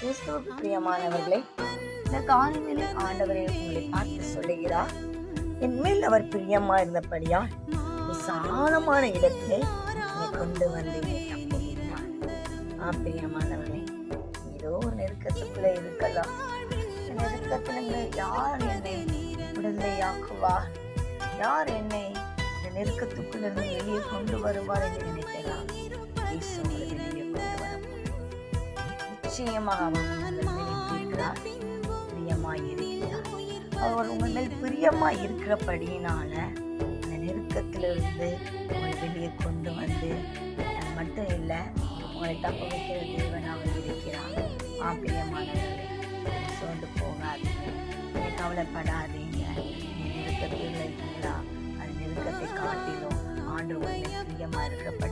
கிறிஸ்துவுக்கு பிரியமானவர்களே இந்த காலங்களில் ஆண்டவரே உங்களை பார்த்து சொல்லுகிறார். என் மேல் அவர் பிரியமா இருந்தபடியா விசாலமான இடத்திலே என்னை கொண்டு வந்து ஆ பிரியமானவர்களே ஏதோ ஒரு நெருக்கத்துக்குள்ள இருக்கலாம். நெருக்கத்துல யார் என்னை விடுதலையாக்குவார் யார் என்னை இந்த நெருக்கத்துக்குள்ள இருந்து வெளியே கொண்டு வருவார் என்று நினைக்கலாம். நிச்சயமாக அவர் உங்கள் மேல் இருக்கிறார் பிரியமாய் இருக்கிறார் அவர் உங்கள் மேல் பிரியமாய் இருக்கிறபடியினால அந்த நெருக்கத்திலிருந்து உங்களை வெளியே கொண்டு வந்து அது மட்டும் இல்லை உங்களை தப்பு வைக்கிற தேவனாக இருக்கிறார். ஆ பிரியமானவர்களே சோர்ந்து போகாதீங்க. கவலைப்படாதீங்க. நெருக்கத்தில் இருக்கீங்களா அந்த நெருக்கத்தை காட்டிலும் ஆண்டு உங்களை பிரியமா இருக்கிறபடினால